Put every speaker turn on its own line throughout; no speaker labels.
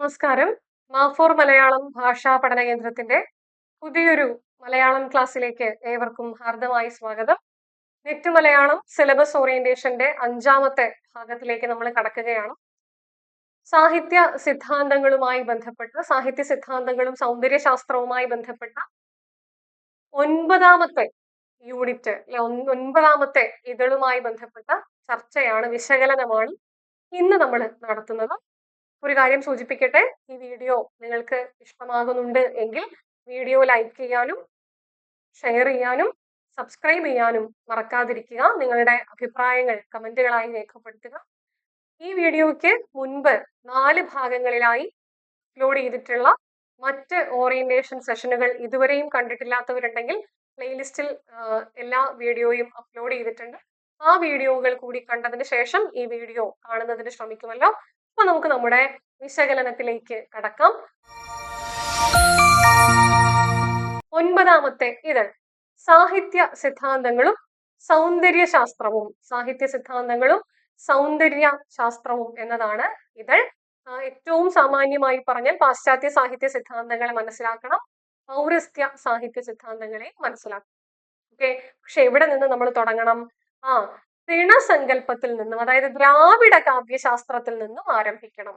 നമസ്കാരം. മാഫോർ മലയാളം ഭാഷാ പഠന കേന്ദ്രത്തിന്റെ പുതിയൊരു മലയാളം ക്ലാസ്സിലേക്ക് ഏവർക്കും ഹാർദമായി സ്വാഗതം. നെറ്റ് മലയാളം സിലബസ് ഓറിയന്റേഷന്റെ അഞ്ചാമത്തെ ഭാഗത്തിലേക്ക് നമ്മൾ കടക്കുകയാണ്. സാഹിത്യ സിദ്ധാന്തങ്ങളുമായി ബന്ധപ്പെട്ട സാഹിത്യ സിദ്ധാന്തങ്ങളും സൗന്ദര്യശാസ്ത്രവുമായി ബന്ധപ്പെട്ട ഒൻപതാമത്തെ യൂണിറ്റ് ഒൻപതാമത്തെ ഇതളുമായി ബന്ധപ്പെട്ട ചർച്ചയാണ് വിശകലനമാണ് ഇന്ന് നമ്മൾ നടത്തുന്നത്. ഒരു കാര്യം സൂചിപ്പിക്കട്ടെ? ഈ വീഡിയോ നിങ്ങൾക്ക് ഇഷ്ടമാകുന്നുണ്ട് എങ്കിൽ വീഡിയോ ലൈക്ക് ചെയ്യാനും ഷെയർ ചെയ്യാനും സബ്സ്ക്രൈബ് ചെയ്യാനും മറക്കാതിരിക്കുക. നിങ്ങളുടെ അഭിപ്രായങ്ങൾ കമന്റുകളായി രേഖപ്പെടുത്തുക. ഈ വീഡിയോയ്ക്ക് മുൻപ് നാല് ഭാഗങ്ങളിലായി അപ്ലോഡ് ചെയ്തിട്ടുള്ള മറ്റ് ഓറിയന്റേഷൻ സെഷനുകൾ ഇതുവരെയും കണ്ടിട്ടില്ലാത്തവരുണ്ടെങ്കിൽ പ്ലേലിസ്റ്റിൽ എല്ലാ വീഡിയോയും അപ്ലോഡ് ചെയ്തിട്ടുണ്ട്. ആ വീഡിയോകൾ കൂടി കണ്ടതിന് ശേഷം ഈ വീഡിയോ കാണുന്നതിന് ശ്രമിക്കുമല്ലോ. അപ്പൊ നമുക്ക് നമ്മുടെ വിശകലനത്തിലേക്ക് കടക്കാം. ഒൻപതാമത്തെ ഇതൾ സാഹിത്യ സിദ്ധാന്തങ്ങളും സൗന്ദര്യ ശാസ്ത്രവും. സാഹിത്യ സിദ്ധാന്തങ്ങളും സൗന്ദര്യ ശാസ്ത്രവും എന്നതാണ് ഇതൾ ഏറ്റവും സാമാന്യമായി പറഞ്ഞാൽ പാശ്ചാത്യ സാഹിത്യ സിദ്ധാന്തങ്ങളെ മനസ്സിലാക്കണം. പൗരസ്ത്യ സാഹിത്യ സിദ്ധാന്തങ്ങളെ മനസ്സിലാക്കണം. ഓക്കെ? പക്ഷെ എവിടെ നിന്ന് നമ്മൾ തുടങ്ങണം? ആ തിണസങ്കല്പത്തിൽ നിന്നും അതായത് ദ്രാവിഡ കാവ്യശാസ്ത്രത്തിൽ നിന്നും ആരംഭിക്കണം.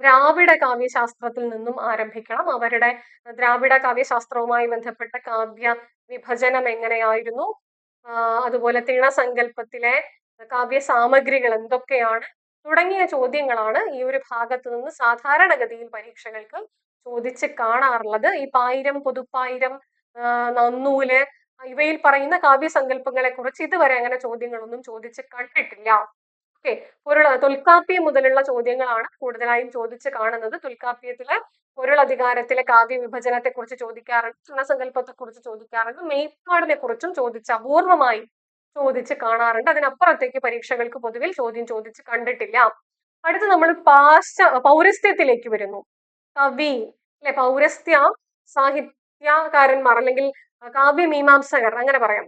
ദ്രാവിഡ കാവ്യശാസ്ത്രത്തിൽ നിന്നും ആരംഭിക്കണം. അവരുടെ ദ്രാവിഡ കാവ്യശാസ്ത്രവുമായി ബന്ധപ്പെട്ട കാവ്യ വിഭജനം എങ്ങനെയായിരുന്നു അതുപോലെ തിണസങ്കല്പത്തിലെ കാവ്യ സാമഗ്രികൾ എന്തൊക്കെയാണ്? തുടങ്ങിയ ചോദ്യങ്ങളാണ് ഈ ഒരു ഭാഗത്ത് നിന്ന് സാധാരണഗതിയിൽ പരീക്ഷകൾക്ക് ചോദിച്ച് കാണാറുള്ളത്. ഈ പായിരം പുതുപ്പായിരം നന്നൂൽ ഇവയിൽ പറയുന്ന കാവ്യസങ്കല്പങ്ങളെ കുറിച്ച് ഇതുവരെ അങ്ങനെ ചോദ്യങ്ങളൊന്നും ചോദിച്ച് കണ്ടിട്ടില്ല. ഓക്കെ. പൊരുള തൊൽക്കാപ്യം മുതലുള്ള ചോദ്യങ്ങളാണ് കൂടുതലായും ചോദിച്ച് കാണുന്നത്. തൊൽക്കാപ്യത്തിലെ പൊരുളധികാരത്തിലെ കാവ്യ വിഭജനത്തെ കുറിച്ച് ചോദിക്കാറുണ്ട് ചുണസങ്കല്പത്തെ കുറിച്ച് ചോദിക്കാറുണ്ട് മെയ്പ്പാടിനെ കുറിച്ചും ചോദിച്ച് അപൂർവമായി ചോദിച്ച് കാണാറുണ്ട്. അതിനപ്പുറത്തേക്ക് പരീക്ഷകൾക്ക് പൊതുവിൽ ചോദ്യം ചോദിച്ച് കണ്ടിട്ടില്ല. അടുത്ത് നമ്മൾ പാശ്ച പൗരസ്ത്യത്തിലേക്ക് വരുന്നു. കവി അല്ലെ പൗരസ്ത്യ സാഹിത്യകാരന്മാർ അല്ലെങ്കിൽ കാവ്യമീമാംസകർ അങ്ങനെ പറയാം.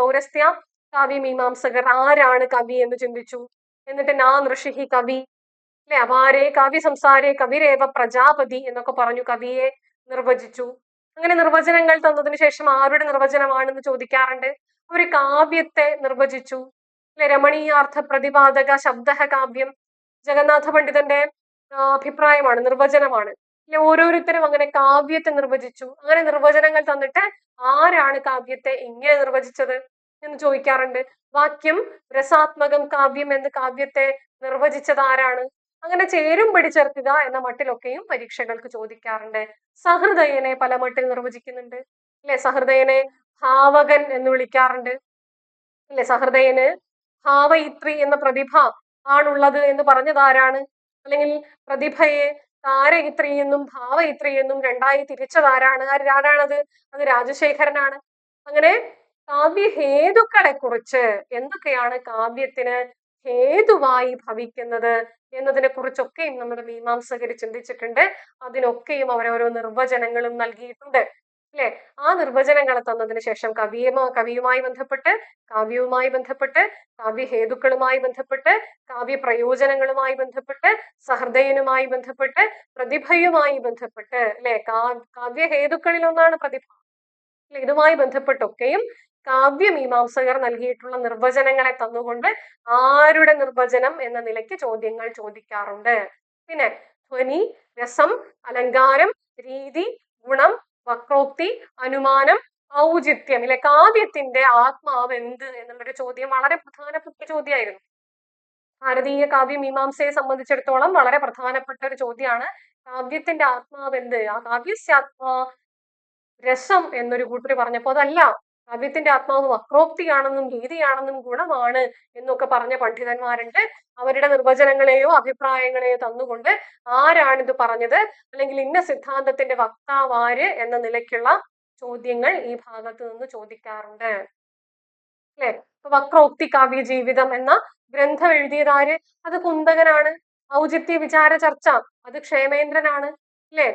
പൗരസ്ത്യ കാവ്യമീമാംസകർ ആരാണ് കവി എന്ന് ചിന്തിച്ചു. എന്നിട്ട് നാ നൃഷിഹി കവി അല്ലെ? അപാരെ കാവ്യ സംസാരെ കവിരേവ പ്രജാപതി എന്നൊക്കെ പറഞ്ഞു കവിയെ നിർവചിച്ചു. അങ്ങനെ നിർവചനങ്ങൾ തന്നതിന് ശേഷം ആരുടെ നിർവചനമാണെന്ന് ചോദിക്കാറുണ്ട്? ഒരു കാവ്യത്തെ നിർവചിച്ചു. അല്ലെ? രമണീയാർത്ഥ പ്രതിപാദക ശബ്ദ കാവ്യം ജഗന്നാഥ പണ്ഡിതന്റെ അഭിപ്രായമാണ് നിർവചനമാണ്. ഓരോരുത്തരും അങ്ങനെ കാവ്യത്തെ നിർവചിച്ചു. അങ്ങനെ നിർവചനങ്ങൾ തന്നിട്ട് ആരാണ് കാവ്യത്തെ എങ്ങനെ നിർവചിച്ചത് എന്ന് ചോദിക്കാറുണ്ട്. വാക്യം രസാത്മകം കാവ്യം എന്ന് കാവ്യത്തെ നിർവചിച്ചത് ആരാണ്? അങ്ങനെ ചേരും പിടിച്ചേർക്കുക എന്ന മട്ടിലൊക്കെയും പരീക്ഷകൾക്ക് ചോദിക്കാറുണ്ട്. സഹൃദയനെ പല മട്ടിൽ നിർവചിക്കുന്നുണ്ട്. അല്ലെ സഹൃദയനെ ഭാവകൻ എന്ന് വിളിക്കാറുണ്ട്. അല്ലെ സഹൃദയന് ഭാവയിത്രി എന്ന പ്രതിഭ ആണുള്ളത് എന്ന് പറഞ്ഞത് ആരാണ്? അല്ലെങ്കിൽ പ്രതിഭയെ താരയിത്രി ഇത്രയെന്നും ഭാവ ഇത്രയെന്നും രണ്ടായി തിരിച്ചതാരാണ്? ആര് ആരാണത്? അത് രാജശേഖരനാണ്. അങ്ങനെ കാവ്യ ഹേതുക്കളെ കുറിച്ച് എന്തൊക്കെയാണ് കാവ്യത്തിന് ഹേതുവായി ഭവിക്കുന്നത് എന്നതിനെ കുറിച്ചൊക്കെയും നമ്മുടെ മീമാംസകര് ചിന്തിച്ചിട്ടുണ്ട്. അതിനൊക്കെയും അവരോരോ നിർവചനങ്ങളും നൽകിയിട്ടുണ്ട്. അല്ലെ ആ നിർവചനങ്ങൾ തന്നതിന് ശേഷം കവിയുമാ കവിയുമായി ബന്ധപ്പെട്ട് കാവ്യവുമായി ബന്ധപ്പെട്ട് കാവ്യഹേതുക്കളുമായി ബന്ധപ്പെട്ട് കാവ്യ പ്രയോജനങ്ങളുമായി ബന്ധപ്പെട്ട് സഹൃദയനുമായി ബന്ധപ്പെട്ട് പ്രതിഭയുമായി ബന്ധപ്പെട്ട് അല്ലെ കാവ്യ കാവ്യഹേതുക്കളിൽ ഒന്നാണ് പ്രതിഭ. അല്ലെ ഇതുമായി ബന്ധപ്പെട്ടൊക്കെയും കാവ്യമീമാംസകർ നൽകിയിട്ടുള്ള നിർവചനങ്ങളെ തന്നുകൊണ്ട് ആരുടെ നിർവചനം എന്ന നിലയ്ക്ക് ചോദ്യങ്ങൾ ചോദിക്കാറുണ്ട്. പിന്നെ ധ്വനി രസം അലങ്കാരം രീതി ഗുണം വക്രോക്തി അനുമാനം ഔചിത്യം ഇല്ലെ? കാവ്യത്തിന്റെ ആത്മാവ് എന്ത് എന്നുള്ളൊരു ചോദ്യം വളരെ പ്രധാനപ്പെട്ട ചോദ്യമായിരുന്നു. ഭാരതീയ കാവ്യ മീമാംസയെ സംബന്ധിച്ചിടത്തോളം വളരെ പ്രധാനപ്പെട്ട ഒരു ചോദ്യമാണ്. കാവ്യത്തിന്റെ ആത്മാവ് എന്ത്? ആ കാവ്യസ്യാത്മാ രസം എന്നൊരു കൂട്ടര് പറഞ്ഞപ്പോ അതല്ല കാവ്യത്തിന്റെ ആത്മാവ് വക്രോക്തിയാണെന്നും ഭീതിയാണെന്നും ഗുണമാണ് എന്നൊക്കെ പറഞ്ഞ പണ്ഡിതന്മാരുണ്ട്. അവരുടെ നിർവചനങ്ങളെയോ അഭിപ്രായങ്ങളെയോ തന്നുകൊണ്ട് ആരാണിത് പറഞ്ഞത്? അല്ലെങ്കിൽ ഇന്ന സിദ്ധാന്തത്തിന്റെ വക്താവാര് എന്ന നിലയ്ക്കുള്ള ചോദ്യങ്ങൾ ഈ ഭാഗത്ത് നിന്ന് ചോദിക്കാറുണ്ട്. അല്ലെ? വക്രോക്തി കാവ്യ ജീവിതം എന്ന ഗ്രന്ഥം എഴുതിയതാര് അത് കുന്തകനാണ്. ഔചിത്യ വിചാര ചർച്ച. അത് ക്ഷേമേന്ദ്രനാണ്. അല്ലെ?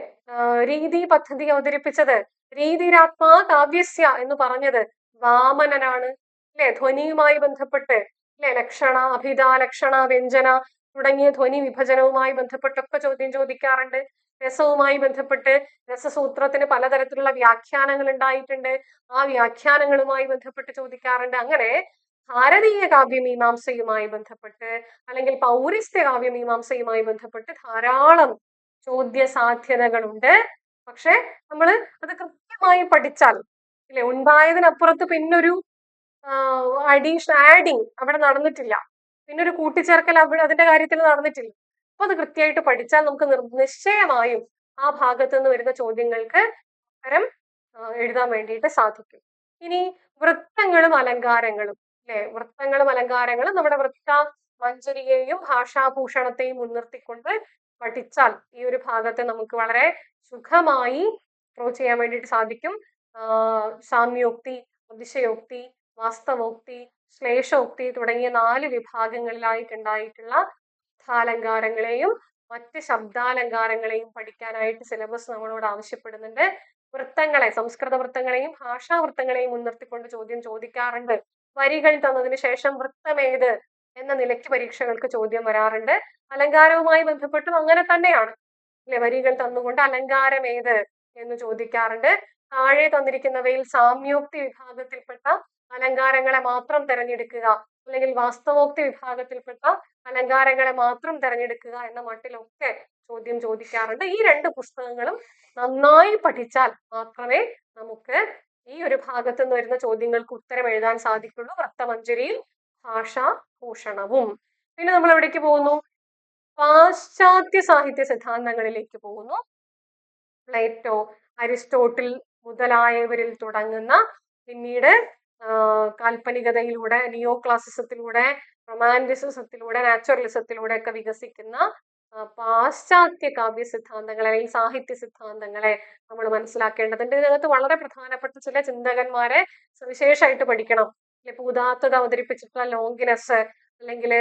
രീതി പദ്ധതി അവതരിപ്പിച്ചത്. രീതിരാത്മാ കാവ്യസ്യ എന്ന് പറഞ്ഞത് വാമനനാണ് അല്ലെ? ധ്വനിയുമായി ബന്ധപ്പെട്ട് അല്ലെ? ലക്ഷണ അഭിത ലക്ഷണ വ്യഞ്ജന തുടങ്ങിയ ധ്വനി വിഭജനവുമായി ബന്ധപ്പെട്ടൊക്കെ ചോദ്യം ചോദിക്കാറുണ്ട്. രസവുമായി ബന്ധപ്പെട്ട് രസസൂത്രത്തിന് പലതരത്തിലുള്ള വ്യാഖ്യാനങ്ങൾ ഉണ്ടായിട്ടുണ്ട് ആ വ്യാഖ്യാനങ്ങളുമായി ബന്ധപ്പെട്ട് ചോദിക്കാറുണ്ട്. അങ്ങനെ ഭാരതീയ കാവ്യമീമാംസയുമായി ബന്ധപ്പെട്ട് അല്ലെങ്കിൽ പൗരസ്ത്യ കാവ്യമീമാംസയുമായി ബന്ധപ്പെട്ട് ധാരാളം ചോദ്യ സാധ്യതകളുണ്ട് പക്ഷെ നമ്മൾ അത് കൃത്യമായി പഠിച്ചാൽ അല്ലെ ഉണ്ടായതിനപ്പുറത്ത് പിന്നൊരു അഡീഷൻ ആഡിങ് അവിടെ നടന്നിട്ടില്ല. പിന്നൊരു കൂട്ടിച്ചേർക്കൽ അവിടെ അതിന്റെ കാര്യത്തിൽ നടന്നിട്ടില്ല. അപ്പൊ അത് കൃത്യമായിട്ട് പഠിച്ചാൽ നമുക്ക് നിശ്ചയമായും ആ ഭാഗത്ത് നിന്ന് വരുന്ന ചോദ്യങ്ങൾക്ക് ഉത്തരം എഴുതാൻ വേണ്ടിയിട്ട് സാധിക്കും. ഇനി വൃത്തങ്ങളും അലങ്കാരങ്ങളും അല്ലെ വൃത്തങ്ങളും അലങ്കാരങ്ങളും നമ്മുടെ വൃത്ത മഞ്ചരിയെയും ഭാഷാഭൂഷണത്തെയും മുൻനിർത്തിക്കൊണ്ട് പഠിച്ചാൽ ഈ ഒരു ഭാഗത്തെ നമുക്ക് വളരെ സുഖമായി പ്രൂവ് ചെയ്യാൻ വേണ്ടിയിട്ട് സാധിക്കും. സാമ്യോക്തി അതിശയോക്തി വാസ്തവോക്തി ശ്ലേഷോക്തി തുടങ്ങിയ നാല് വിഭാഗങ്ങളിലായിട്ടുണ്ടായിട്ടുള്ള അർത്ഥാലങ്കാരങ്ങളെയും മറ്റ് ശബ്ദാലങ്കാരങ്ങളെയും പഠിക്കാനായിട്ട് സിലബസ് നമ്മളോട് ആവശ്യപ്പെടുന്നുണ്ട്. വൃത്തങ്ങളെ സംസ്കൃത വൃത്തങ്ങളെയും ഭാഷാവൃത്തങ്ങളെയും മുൻനിർത്തിക്കൊണ്ട് ചോദ്യം ചോദിക്കാറുണ്ട്. വരികൾ തന്നതിന് ശേഷം വൃത്തമേത് എന്ന നിലയ്ക്ക് പരീക്ഷകൾക്ക് ചോദ്യം വരാറുണ്ട്. അലങ്കാരവുമായി ബന്ധപ്പെട്ടും അങ്ങനെ തന്നെയാണ്. അല്ലെ വരികൾ തന്നുകൊണ്ട് അലങ്കാരം ഏത് എന്ന് ചോദിക്കാറുണ്ട്. താഴെ തന്നിരിക്കുന്നവയിൽ സാമ്യോക്തി വിഭാഗത്തിൽപ്പെട്ട അലങ്കാരങ്ങളെ മാത്രം തിരഞ്ഞെടുക്കുക അല്ലെങ്കിൽ വാസ്തവോക്തി വിഭാഗത്തിൽപ്പെട്ട അലങ്കാരങ്ങളെ മാത്രം തിരഞ്ഞെടുക്കുക എന്ന മട്ടിലൊക്കെ ചോദ്യം ചോദിക്കാറുണ്ട്. ഈ രണ്ട് പുസ്തകങ്ങളും നന്നായി പഠിച്ചാൽ മാത്രമേ നമുക്ക് ഈ ഒരു ഭാഗത്തു നിന്ന് വരുന്ന ചോദ്യങ്ങൾക്ക് ഉത്തരം എഴുതാൻ സാധിക്കുള്ളൂ. വൃത്തമഞ്ജരിയിൽ ഭാഷാ ഭൂഷണവും. പിന്നെ നമ്മൾ എവിടേക്ക് പോകുന്നു? പാശ്ചാത്യ സാഹിത്യ സിദ്ധാന്തങ്ങളിലേക്ക് പോകുന്നു. പ്ലേറ്റോ അരിസ്റ്റോട്ടിൽ മുതലായവരിൽ തുടങ്ങുന്ന പിന്നീട് കാൽപ്പനികതയിലൂടെ നിയോ ക്ലാസിസത്തിലൂടെ റൊമാന്റിസിസത്തിലൂടെ നാച്ചുറലിസത്തിലൂടെ ഒക്കെ വികസിക്കുന്ന പാശ്ചാത്യ കാവ്യ സിദ്ധാന്തങ്ങളെ അല്ലെങ്കിൽ സാഹിത്യ സിദ്ധാന്തങ്ങളെ നമ്മൾ മനസ്സിലാക്കേണ്ടതുണ്ട്. ഇതിനകത്ത് വളരെ പ്രധാനപ്പെട്ട ചില ചിന്തകന്മാരെ സവിശേഷമായിട്ട് പഠിക്കണം. ഇപ്പൊ ഉദാത്തത അവതരിപ്പിച്ചിട്ടുള്ള ലോങ്കിനസ് അല്ലെങ്കിൽ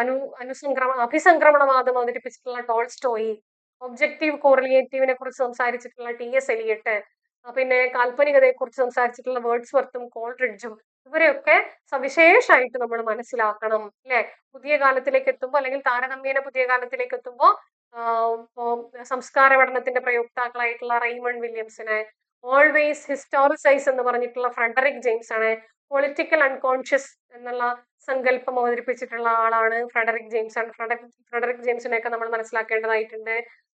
അനു അനുസംക്രമ അഭിസംക്രമണവാദം അവതരിപ്പിച്ചിട്ടുള്ള ടോൾസ്റ്റോയി ഒബ്ജക്റ്റീവ് കോറിലേറ്റീവിനെ കുറിച്ച് സംസാരിച്ചിട്ടുള്ള ടി എസ് എലിയട്ട് പിന്നെ കാൽപ്പനികതയെ കുറിച്ച് സംസാരിച്ചിട്ടുള്ള വേർഡ്സ് വർത്തും കോൾറിഡ്ജും ഇവരെയൊക്കെ സവിശേഷമായിട്ട് നമ്മൾ മനസ്സിലാക്കണം അല്ലെ? പുതിയ കാലത്തിലേക്ക് എത്തുമ്പോൾ അല്ലെങ്കിൽ താരതമ്യേന പുതിയ കാലത്തിലേക്ക് എത്തുമ്പോൾ സംസ്കാര പഠനത്തിന്റെ പ്രയോക്താക്കളായിട്ടുള്ള റെയ്മൺ വില്യംസിനെ ഓൾവേസ് ഹിസ്റ്റോറിസൈസ് എന്ന് പറഞ്ഞിട്ടുള്ള ഫ്രെഡറിക് ജെയിംസ് ആണ്. പൊളിറ്റിക്കൽ അൺകോൺഷ്യസ് എന്നുള്ള സങ്കല്പം അവതരിപ്പിച്ചിട്ടുള്ള ആളാണ് ഫ്രെഡറിക് ജെയിംസ് ആണ്. ഫ്രെഡറിക് ഫ്രെഡറിക് ജെയിംസിനെയൊക്കെ നമ്മൾ മനസ്സിലാക്കേണ്ടതായിട്ടുണ്ട്.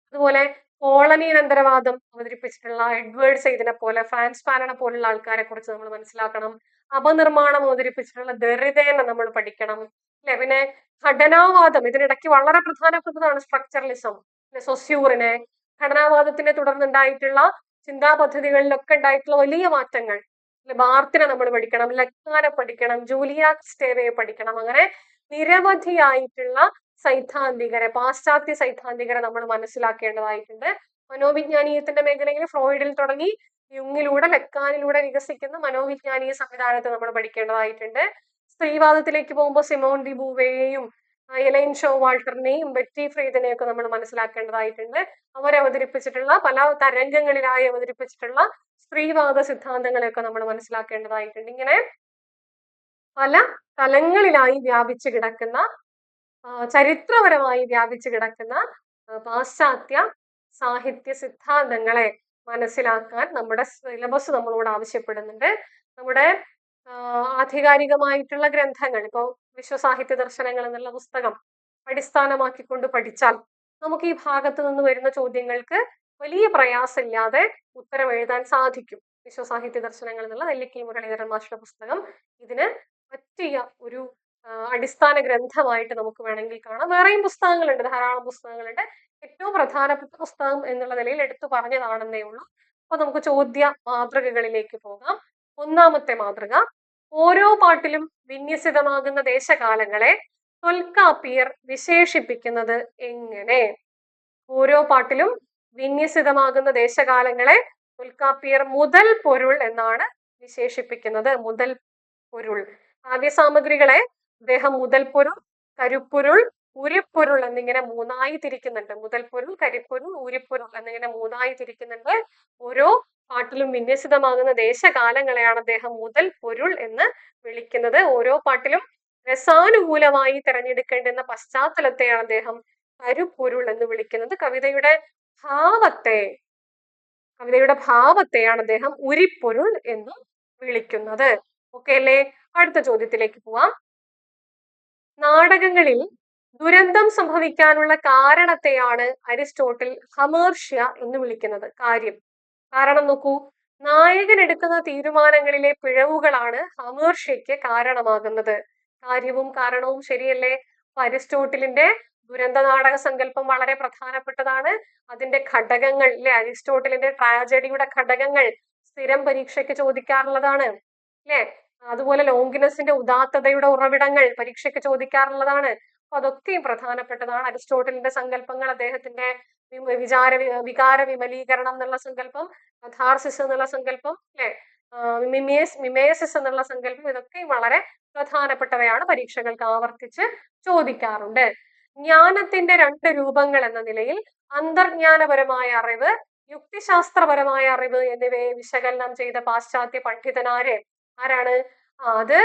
അതുപോലെ കോളനിയനന്തരവാദം അവതരിപ്പിച്ചിട്ടുള്ള എഡ്വേർഡ് സെയ്ദിനെ പോലെ ഫ്രാൻസ് പാനനെ പോലുള്ള ആൾക്കാരെ കുറിച്ച് നമ്മൾ മനസ്സിലാക്കണം. അപനിർമ്മാണം അവതരിപ്പിച്ചിട്ടുള്ള ദരിതേനെ നമ്മൾ പഠിക്കണം. അല്ലെ? പിന്നെ ഘടനാവാദം ഇതിനിടയ്ക്ക് വളരെ പ്രധാനപ്പെട്ടതാണ് സ്ട്രക്ചറലിസം പിന്നെ സൊസ്യൂറിനെ. ഘടനാവാദത്തിനെ തുടർന്നുണ്ടായിട്ടുള്ള ചിന്താ പദ്ധതികളിലൊക്കെ ഉണ്ടായിട്ടുള്ള വലിയ മാറ്റങ്ങൾ. ബാർത്തിനെ നമ്മൾ പഠിക്കണം ലക്കാനെ പഠിക്കണം ജൂലിയ സ്റ്റേവയെ പഠിക്കണം. അങ്ങനെ നിരവധിയായിട്ടുള്ള സൈദ്ധാന്തികരെ പാശ്ചാത്യ സൈദ്ധാന്തികരെ നമ്മൾ മനസ്സിലാക്കേണ്ടതായിട്ടുണ്ട്. മനോവിജ്ഞാനീയത്തിന്റെ മേഖലയിൽ ഫ്രോയിഡിൽ തുടങ്ങി യുങ്ങിലൂടെ ലക്കാനിലൂടെ വികസിക്കുന്ന മനോവിജ്ഞാനീയ സംവിധാനത്തെ നമ്മൾ പഠിക്കേണ്ടതായിട്ടുണ്ട്. സ്ത്രീവാദത്തിലേക്ക് പോകുമ്പോൾ സിമോൺ ഡി ബൂവേയും എലൈൻ ഷോ വാൾട്ടറിനെയും ബെറ്റി ഫ്രീദിനെയൊക്കെ നമ്മൾ മനസ്സിലാക്കേണ്ടതായിട്ടുണ്ട്. അവർ അവതരിപ്പിച്ചിട്ടുള്ള പല തരംഗങ്ങളിലായി അവതരിപ്പിച്ചിട്ടുള്ള സ്ത്രീവാദ സിദ്ധാന്തങ്ങളെയൊക്കെ നമ്മൾ മനസ്സിലാക്കേണ്ടതായിട്ടുണ്ട്. ഇങ്ങനെ പല തലങ്ങളിലായി വ്യാപിച്ചു കിടക്കുന്ന ചരിത്രപരമായി വ്യാപിച്ചു കിടക്കുന്ന പാശ്ചാത്യ സാഹിത്യ സിദ്ധാന്തങ്ങളെ മനസ്സിലാക്കാൻ നമ്മുടെ സിലബസ് നമ്മളോട് ആവശ്യപ്പെടുന്നുണ്ട്. നമ്മുടെ ആധികാരികമായിട്ടുള്ള ഗ്രന്ഥങ്ങൾ ഇപ്പോൾ വിശ്വസാഹിത്യ ദർശനങ്ങൾ എന്നുള്ള പുസ്തകം അടിസ്ഥാനമാക്കിക്കൊണ്ട് പഠിച്ചാൽ നമുക്ക് ഈ ഭാഗത്ത് നിന്ന് വരുന്ന ചോദ്യങ്ങൾക്ക് വലിയ പ്രയാസമില്ലാതെ ഉത്തരം എഴുതാൻ സാധിക്കും. വിശ്വസാഹിത്യ ദർശനങ്ങൾ എന്നുള്ള നെല്ലിക്കൽ മുരളീധരൻ മാഷിയുടെ പുസ്തകം. ഇതിന് പറ്റിയ ഒരു അടിസ്ഥാന ഗ്രന്ഥമായിട്ട് നമുക്ക് വേണമെങ്കിൽ കാണാം. വേറെയും പുസ്തകങ്ങളുണ്ട് ധാരാളം പുസ്തകങ്ങളുണ്ട്. ഏറ്റവും പ്രധാനപ്പെട്ട പുസ്തകം എന്നുള്ള നിലയിൽ എടുത്തു പറഞ്ഞതാണെന്നേ ഉള്ളൂ. അപ്പൊ നമുക്ക് ചോദ്യ മാതൃകകളിലേക്ക് പോകാം. ഒന്നാമത്തെ മാതൃക ഓരോ പാട്ടിലും വിന്യസിതമാകുന്ന ദേശകാലങ്ങളെ തൊൽക്കാപ്പിയർ വിശേഷിപ്പിക്കുന്നത് എങ്ങനെ? ഓരോ പാട്ടിലും വിന്യസിതമാകുന്ന ദേശകാലങ്ങളെ തൊൽക്കാപ്പിയർ മുതൽ പൊരുൾ എന്നാണ് വിശേഷിപ്പിക്കുന്നത്. മുതൽ പൊരുൾ. കാവ്യസാമഗ്രികളെ അദ്ദേഹം മുതൽ പൊരുൾ കരുപ്പൊരുൾ ഉരിപ്പൊരുൾ എന്നിങ്ങനെ മൂന്നായി തിരിക്കുന്നുണ്ട്. മുതൽപ്പൊരുൾ കരിപ്പൊരുൾ ഉരിപ്പൊരുൾ എന്നിങ്ങനെ മൂന്നായി തിരിക്കുന്നുണ്ട്. ഓരോ പാട്ടിലും വിന്യസിതമാകുന്ന ദേശകാലങ്ങളെയാണ് അദ്ദേഹം മുതൽ പൊരുൾ എന്ന് വിളിക്കുന്നത്. ഓരോ പാട്ടിലും രസാനുകൂലമായി തിരഞ്ഞെടുക്കേണ്ടുന്ന പശ്ചാത്തലത്തെയാണ് അദ്ദേഹം കരുപൊരുൾ എന്ന് വിളിക്കുന്നത്. കവിതയുടെ ഭാവത്തെ കവിതയുടെ ഭാവത്തെയാണ് അദ്ദേഹം ഉരിപ്പൊരുൾ എന്ന് വിളിക്കുന്നത്. ഓക്കെ അല്ലേ? അടുത്ത ചോദ്യത്തിലേക്ക് പോവാം. നാടകങ്ങളിൽ ദുരന്തം സംഭവിക്കാനുള്ള കാരണത്തെയാണ് അരിസ്റ്റോട്ടിൽ ഹമേർഷ്യ എന്ന് വിളിക്കുന്നത് കാര്യം. കാരണം നോക്കൂ നായകൻ എടുക്കുന്ന തീരുമാനങ്ങളിലെ പിഴവുകളാണ് ഹമേർഷ്യയ്ക്ക് കാരണമാകുന്നത്. കാര്യവും കാരണവും ശരിയല്ലേ? അരിസ്റ്റോട്ടിലിന്റെ ദുരന്ത നാടക സങ്കല്പം വളരെ പ്രധാനപ്പെട്ടതാണ്. അതിന്റെ ഘടകങ്ങൾ അല്ലെ അരിസ്റ്റോട്ടിലിന്റെ ട്രാജഡിയുടെ ഘടകങ്ങൾ സ്ഥിരം പരീക്ഷയ്ക്ക് ചോദിക്കാറുള്ളതാണ് അല്ലെ അതുപോലെ ലോങ്കിനസിന്റെ ഉദാത്തതയുടെ ഉറവിടങ്ങൾ പരീക്ഷയ്ക്ക് ചോദിക്കാറുള്ളതാണ്. അപ്പൊ അതൊക്കെയും പ്രധാനപ്പെട്ടതാണ്. അരിസ്റ്റോട്ടലിന്റെ സങ്കല്പങ്ങൾ അദ്ദേഹത്തിന്റെ വിചാര വികാര വിമലീകരണം എന്നുള്ള സങ്കല്പം കഥാർസിസ് എന്നുള്ള സങ്കല്പം അല്ലെ? മിമേസ് മിമേസിസ് എന്നുള്ള സങ്കല്പം ഇതൊക്കെയും വളരെ പ്രധാനപ്പെട്ടവയാണ് പരീക്ഷകൾക്ക് ആവർത്തിച്ച് ചോദിക്കാറുണ്ട്. ജ്ഞാനത്തിന്റെ രണ്ട് രൂപങ്ങൾ എന്ന നിലയിൽ അന്തർജ്ഞാനപരമായ അറിവ് യുക്തിശാസ്ത്രപരമായ അറിവ് എന്നിവയെ വിശകലനം ചെയ്ത പാശ്ചാത്യ പണ്ഡിതനാര് ആരാണ്? അത്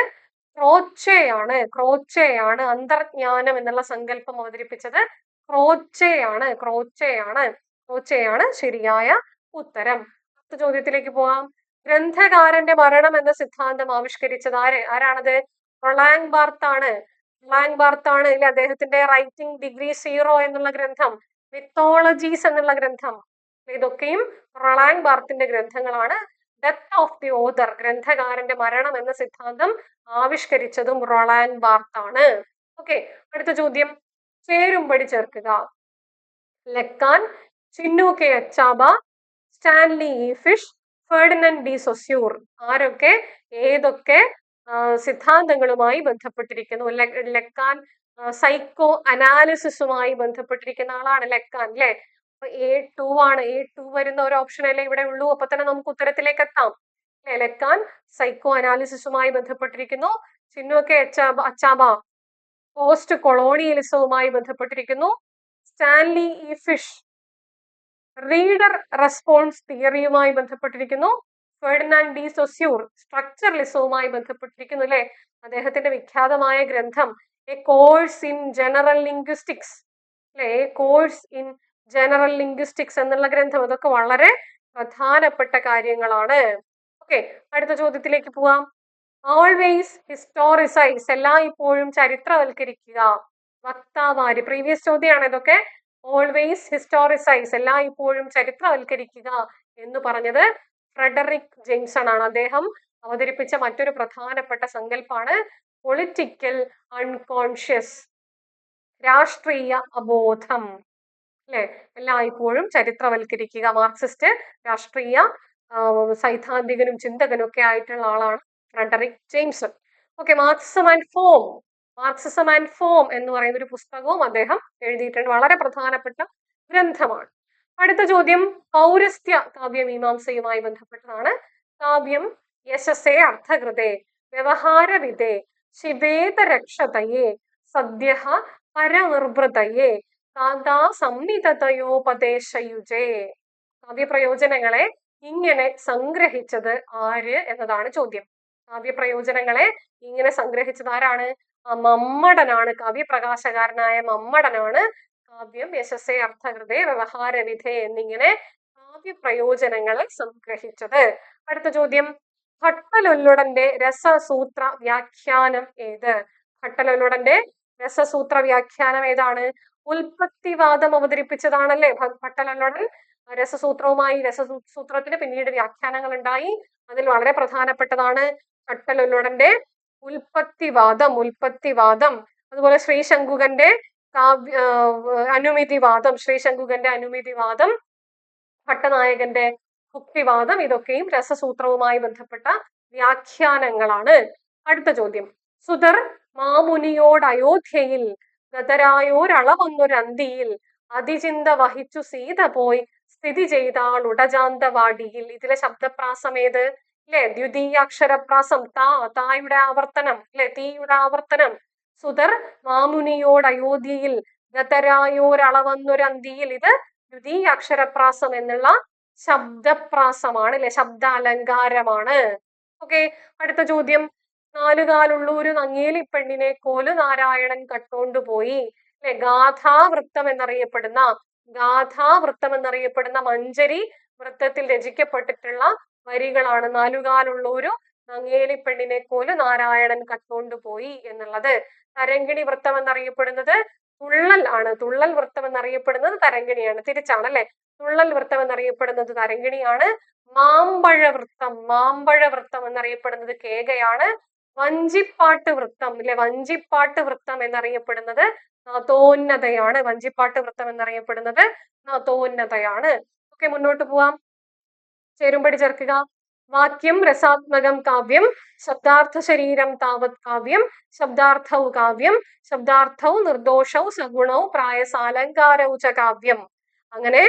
ക്രോച്ചയാണ് ക്രോച്ചയാണ് അന്തർജ്ഞാനം എന്നുള്ള സങ്കല്പം അവതരിപ്പിച്ചത് ക്രോച്ചയാണ് ക്രോച്ചയാണ് ക്രോച്ചയാണ് ശരിയായ ഉത്തരം. അടുത്ത ചോദ്യത്തിലേക്ക് പോവാം. ഗ്രന്ഥകാരന്റെ മരണം എന്ന സിദ്ധാന്തം ആവിഷ്കരിച്ചത് ആര്? ആരാണത്? റൊളാങ് ബാർത്താണ് റൊളാങ് ബാർത്താണ് ഇല്ല അദ്ദേഹത്തിന്റെ റൈറ്റിംഗ് ഡിഗ്രി സീറോ എന്നുള്ള ഗ്രന്ഥം? മിത്തോളജീസ് എന്നുള്ള ഗ്രന്ഥം. ഇതൊക്കെയും റൊളാങ് ബാർത്തിന്റെ ഗ്രന്ഥങ്ങളാണ്. ഡെത്ത് ഓഫ് ദി ഓതർ ഗ്രന്ഥകാരന്റെ മരണം എന്ന സിദ്ധാന്തം ആവിഷ്കരിച്ചതും റൊളാൻ ബാർത്താണ്. ഓക്കെ അടുത്ത ചോദ്യം. ചേരുംപടി ചേർക്കുക. Lacan Chinua Achebe Stanley E Fish Ferdinand de Saussure. ആരൊക്കെ? ഏതൊക്കെ സിദ്ധാന്തങ്ങളുമായി ബന്ധപ്പെട്ടിരിക്കുന്നു? ലെക്കാൻ സൈക്കോ അനാലിസിസുമായി ബന്ധപ്പെട്ടിരിക്കുന്ന ആളാണ് ലെക്കാൻ അല്ലെ അപ്പൊ എ ടു ആണ്. എ ടു വരുന്ന ഒരു ഓപ്ഷൻ അല്ലേ ഇവിടെ ഉള്ളൂ. അപ്പൊ തന്നെ നമുക്ക് ഉത്തരത്തിലേക്ക് എത്താം. എലക്കാൻ സൈക്കോ അനാലിസിസുമായി ബന്ധപ്പെട്ടിരിക്കുന്നു. അച്ചാബ അച്ചാബ പോസ്റ്റ് കൊളോണിയലിസവുമായി ബന്ധപ്പെട്ടിരിക്കുന്നു. Stanley E Fish. Reader response തിയറിയുമായി ബന്ധപ്പെട്ടിരിക്കുന്നു. ഫെർഡിനാൻഡ് ഡി സൊസ്യൂർ സ്ട്രക്ചറലിസവുമായി ബന്ധപ്പെട്ടിരിക്കുന്നു അല്ലെ അദ്ദേഹത്തിന്റെ വിഖ്യാതമായ ഗ്രന്ഥം. A course in general linguistics അല്ലെ a course in general linguistics എന്നുള്ള ഗ്രന്ഥം. അതൊക്കെ വളരെ പ്രധാനപ്പെട്ട കാര്യങ്ങളാണ്. ഓക്കെ അടുത്ത ചോദ്യത്തിലേക്ക് പോവാം. ഓൾവേസ് ഹിസ്റ്റോറിസൈസ് എല്ലായ്പ്പോഴും ചരിത്രവൽക്കരിക്കുക. വക്താവാര് പ്രീവിയസ് ചോദ്യമാണ് ഇതൊക്കെ. ഓൾവേസ് ഹിസ്റ്റോറിസൈസ് എല്ലായ്പ്പോഴും ചരിത്രവൽക്കരിക്കുക എന്ന് പറഞ്ഞത് ഫ്രെഡറിക് ജെയിംസൺ ആണ് അദ്ദേഹം അവതരിപ്പിച്ച മറ്റൊരു പ്രധാനപ്പെട്ട സങ്കല്പമാണ് പൊളിറ്റിക്കൽ അൺകോൺഷ്യസ് രാഷ്ട്രീയ അബോധം. അല്ലെ? എല്ലായ്പ്പോഴും ചരിത്രവൽക്കരിക്കുക മാർക്സിസ്റ്റ് രാഷ്ട്രീയ സൈദ്ധാന്തികനും ചിന്തകനും ഒക്കെ ആയിട്ടുള്ള ആളാണ് Fredric Jameson okay Marxism and form. Marxism and form എന്ന് പറയുന്ന ഒരു പുസ്തകവും അദ്ദേഹം എഴുതിയിട്ടുണ്ട്. വളരെ പ്രധാനപ്പെട്ട ഗ്രന്ഥമാണ്. അടുത്ത ചോദ്യം പൗരസ്ത്യ കാവ്യമീമാംസയുമായി ബന്ധപ്പെട്ടതാണ്. കാവ്യം യശസേ അർത്ഥകൃതേ വ്യവഹാരവിധേ ശിവേതരക്ഷതയെ സദ്യ പരനിർവൃതയെ കാന്താ സംനിതയോപദേശയുജേ കാവ്യപ്രയോജനങ്ങളെ ഇങ്ങനെ സംഗ്രഹിച്ചത് ആര് എന്നതാണ് ചോദ്യം. കാവ്യപ്രയോജനങ്ങളെ ഇങ്ങനെ സംഗ്രഹിച്ചത് ആരാണ്? മമ്മടനാണ് കാവ്യപ്രകാശകാരനായ മമ്മടനാണ് കാവ്യം യശസ്സേ അർത്ഥകൃതേ വ്യവഹാരവിധേ എന്നിങ്ങനെ കാവ്യപ്രയോജനങ്ങളെ സംഗ്രഹിച്ചത്. അടുത്ത ചോദ്യം. ഭട്ടലൊല്ലുടന്റെ രസസൂത്ര വ്യാഖ്യാനം ഏത്? ഭട്ടലൊല്ലുടന്റെ രസസൂത്ര വ്യാഖ്യാനം ഏതാണ്? ഉൽപ്പത്തിവാദം അവതരിപ്പിച്ചതാണല്ലേ? ഭട്ടലൊല്ലുടൻ രസസൂത്രവുമായി രസസൂത്രത്തിന് പിന്നീട് വ്യാഖ്യാനങ്ങൾ ഉണ്ടായി അതിൽ വളരെ പ്രധാനപ്പെട്ടതാണ് ഭട്ടലൊല്ലുടന്റെ ഉൽപ്പത്തിവാദം ഉൽപ്പത്തിവാദം. അതുപോലെ ശ്രീശങ്കുകന്റെ കാവ്യ അനുമതിവാദം ശ്രീശങ്കുകന്റെ അനുമതിവാദം ഭട്ടനായകന്റെ ഭുക്തിവാദം ഇതൊക്കെയും രസസൂത്രവുമായി ബന്ധപ്പെട്ട വ്യാഖ്യാനങ്ങളാണ്. അടുത്ത ചോദ്യം. സുധർ മാമുനിയോട് അയോധ്യയിൽ ഗതരായോരളവൊന്നൊരന്തിയിൽ അതിചിന്ത വഹിച്ചു സീത പോയി സ്ഥിതി ചെയ്താൾ ഉടജാന്തവാടിയിൽ. ഇതിലെ ശബ്ദപ്രാസം ഏത്? അല്ലെ ദ്വിതീയ അക്ഷരപ്രാസം താ തായുടെ ആവർത്തനം അല്ലെ തീയുടെ ആവർത്തനം. സുധർ മാമുനിയോട് അയോധ്യയിൽ ഗതരായോരളവന്നൊരന്തിയിൽ ഇത് ദ്വിതീയ അക്ഷരപ്രാസം എന്നുള്ള ശബ്ദപ്രാസമാണ് അല്ലെ ശബ്ദ അലങ്കാരമാണ് ഓക്കെ അടുത്ത ചോദ്യം. നാലുകാലുള്ളൂരു നങ്ങേലി പെണ്ണിനെ കോലു നാരായണൻ കട്ടുകൊണ്ടുപോയി അല്ലെ ഗാഥാവൃത്തം എന്നറിയപ്പെടുന്ന ഗാഥാവൃത്തം എന്നറിയപ്പെടുന്ന മഞ്ചരി വൃത്തത്തിൽ രചിക്കപ്പെട്ടിട്ടുള്ള വരികളാണ് നാലുകാലുള്ളൂരു നങ്ങേലി പെണ്ണിനെ കോലു നാരായണൻ കട്ടോണ്ടുപോയി എന്നുള്ളത്. തരങ്കിണി വൃത്തം എന്നറിയപ്പെടുന്നത് തുള്ളൽ ആണ്. തുള്ളൽ വൃത്തം എന്നറിയപ്പെടുന്നത് തരങ്കിണിയാണ് തിരിച്ചാണ് അല്ലെ? തുള്ളൽ വൃത്തം എന്നറിയപ്പെടുന്നത് തരങ്കിണിയാണ് മാമ്പഴ വൃത്തം മാമ്പഴ വൃത്തം എന്നറിയപ്പെടുന്നത് കേകയാണ്. വഞ്ചിപ്പാട്ട് വൃത്തം അല്ലെ വഞ്ചിപ്പാട്ട് വൃത്തം എന്നറിയപ്പെടുന്നത് തോന്നതയാണ്. വഞ്ചിപ്പാട്ട് വൃത്തം എന്നറിയപ്പെടുന്നത് തോന്നതയാണ്. ഓക്കെ മുന്നോട്ട് പോവാം. ചേരുംപടി ചേർക്കുക. വാക്യം രസാത്മകം കാവ്യം ശബ്ദാർത്ഥ ശരീരം താവത് കാവ്യം ശബ്ദാർത്ഥൗ കാവ്യം ശബ്ദാർത്ഥൗ നിർദോഷൗ സഗുണൗ പ്രായസാലങ്കാരവും ച കാവ്യം. അങ്ങനെ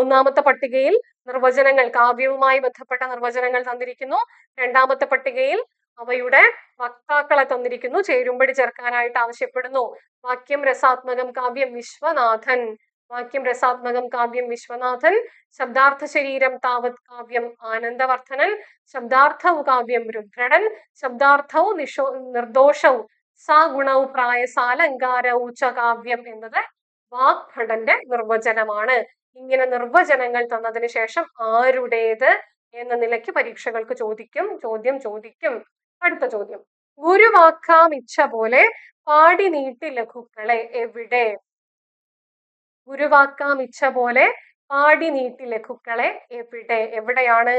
ഒന്നാമത്തെ പട്ടികയിൽ നിർവചനങ്ങൾ കാവ്യവുമായി ബന്ധപ്പെട്ട നിർവചനങ്ങൾ തന്നിരിക്കുന്നു. രണ്ടാമത്തെ പട്ടികയിൽ അവയുടെ വക്താക്കളെ തന്നിരിക്കുന്നു. ചേരുമ്പടി ചേർക്കാനായിട്ട് ആവശ്യപ്പെടുന്നു. വാക്യം രസാത്മകം കാവ്യം വിശ്വനാഥൻ. വാക്യം രസാത്മകം കാവ്യം വിശ്വനാഥൻ. ശബ്ദാർത്ഥ ശരീരം താവത് കാവ്യം ആനന്ദവർദ്ധനൻ. ശബ്ദാർത്ഥവും കാവ്യം രുദ്രടൻ ശബ്ദാർത്ഥവും നിഷോ നിർദോഷവും. പ്രായ പ്രായസാലങ്കാരൗ ച കാവ്യം എന്നത് വാഗ്ഭടന്റെ നിർവചനമാണ്. ഇങ്ങനെ നിർവചനങ്ങൾ തന്നതിന് ശേഷം ആരുടേത് എന്ന നിലയ്ക്ക് പരീക്ഷകൾക്ക് ചോദിക്കും. ചോദ്യം ചോദിക്കും. അടുത്ത ചോദ്യം. ഗുരുവാക്കാം ഇച്ഛ പോലെ പാടി നീട്ടി ലഘുക്കളെ എവിടെ? ഗുരുവാക്കാം ഇച്ഛ പോലെ പാടി നീട്ടി ലഘുക്കളെ എവിടെ? എവിടെയാണ്?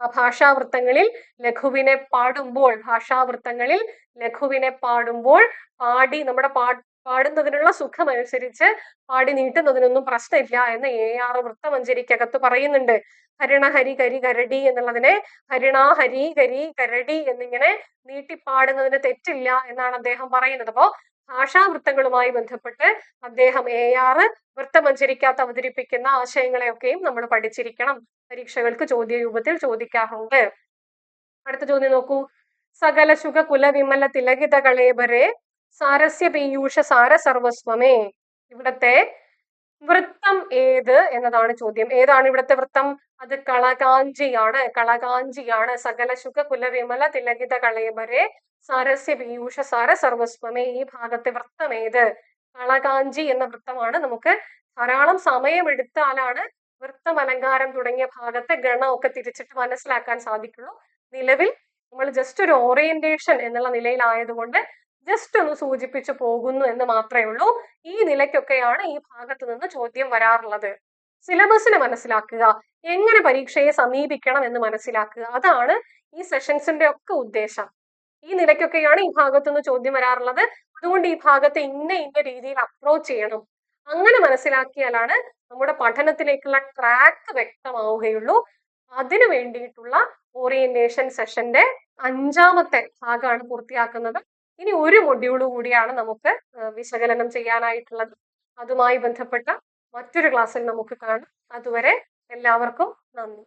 ആ ഭാഷാവൃത്തങ്ങളിൽ ലഘുവിനെ പാടുമ്പോൾ ഭാഷാവൃത്തങ്ങളിൽ ലഘുവിനെ പാടുമ്പോൾ പാടി നമ്മുടെ പാ പാടുന്നതിനുള്ള സുഖം അനുസരിച്ച് പാടി നീട്ടുന്നതിനൊന്നും പ്രശ്നമില്ല എന്ന് എ ആർ വൃത്തമഞ്ചരിക്കകത്ത് പറയുന്നുണ്ട്. ഹരിണ ഹരി കരി കരടി എന്നുള്ളതിനെ ഹരിണ ഹരി കരി കരടി എന്നിങ്ങനെ നീട്ടിപ്പാടുന്നതിന് തെറ്റില്ല എന്നാണ് അദ്ദേഹം പറയുന്നത്. അപ്പോ ഭാഷാവൃത്തങ്ങളുമായി ബന്ധപ്പെട്ട് അദ്ദേഹം എ ആർ വൃത്തമഞ്ചരിക്കാത്ത അവതരിപ്പിക്കുന്ന ആശയങ്ങളെയൊക്കെയും നമ്മൾ പഠിച്ചിരിക്കണം. പരീക്ഷകൾക്ക് ചോദ്യ രൂപത്തിൽ ചോദിക്കാറുണ്ട്. അടുത്ത ചോദ്യം നോക്കൂ. സകല ശുഖ കുല വിമല തിലകിത കളേബരെ സാരസ്യ പീയൂഷ സാര സർവസ്വമേ. ഇവിടത്തെ വൃത്തം ഏത് എന്നതാണ് ചോദ്യം. ഏതാണ് ഇവിടുത്തെ വൃത്തം? അത് കളകാഞ്ചിയാണ്. കളകാഞ്ചിയാണ്. സകല ശുഖ കുലവിമല തിലകിത കളയവരെ സാരസ്യ പീയൂഷ സാര സർവസ്വമേ. ഈ ഭാഗത്തെ വൃത്തം ഏത്? കളകാഞ്ചി എന്ന വൃത്തമാണ്. നമുക്ക് ധാരാളം സമയമെടുത്താലാണ് വൃത്തം അലങ്കാരം തുടങ്ങിയ ഭാഗത്തെ ഗണം ഒക്കെ തിരിച്ചിട്ട് മനസ്സിലാക്കാൻ സാധിക്കുള്ളൂ. നിലവിൽ നമ്മൾ ജസ്റ്റ് ഒരു ഓറിയന്റേഷൻ എന്നുള്ള നിലയിലായതുകൊണ്ട് ജസ്റ്റ് ഒന്ന് സൂചിപ്പിച്ചു പോകുന്നു എന്ന് മാത്രമേ ഉള്ളൂ. ഈ നിലയ്ക്കൊക്കെയാണ് ഈ ഭാഗത്ത് നിന്ന് ചോദ്യം വരാറുള്ളത്. സിലബസിനെ മനസ്സിലാക്കുക എങ്ങനെ പരീക്ഷയെ സമീപിക്കണം എന്ന് മനസ്സിലാക്കുക അതാണ് ഈ സെഷൻസിന്റെ ഒക്കെ ഉദ്ദേശം. ഈ നിലയ്ക്കൊക്കെയാണ് ഈ ഭാഗത്തുനിന്ന് ചോദ്യം വരാറുള്ളത്. അതുകൊണ്ട് ഈ ഭാഗത്തെ ഇന്ന ഇന്ന രീതിയിൽ അപ്രോച്ച് ചെയ്യണം. അങ്ങനെ മനസ്സിലാക്കിയാലാണ് നമ്മുടെ പഠനത്തിലേക്കുള്ള ട്രാക്ക് വ്യക്തമാവുകയുള്ളൂ. അതിനു വേണ്ടിയിട്ടുള്ള ഓറിയന്റേഷൻ സെഷന്റെ അഞ്ചാമത്തെ ഭാഗമാണ് പൂർത്തിയാക്കുന്നത്. ഇനി ഒരു മൊഡ്യൂൾ കൂടിയാണ് നമുക്ക് വിശകലനം ചെയ്യാനായിട്ടുള്ളത്. അതുമായി ബന്ധപ്പെട്ട മറ്റൊരു ക്ലാസ്സിൽ നമുക്ക് കാണാം. അതുവരെ എല്ലാവർക്കും നന്ദി.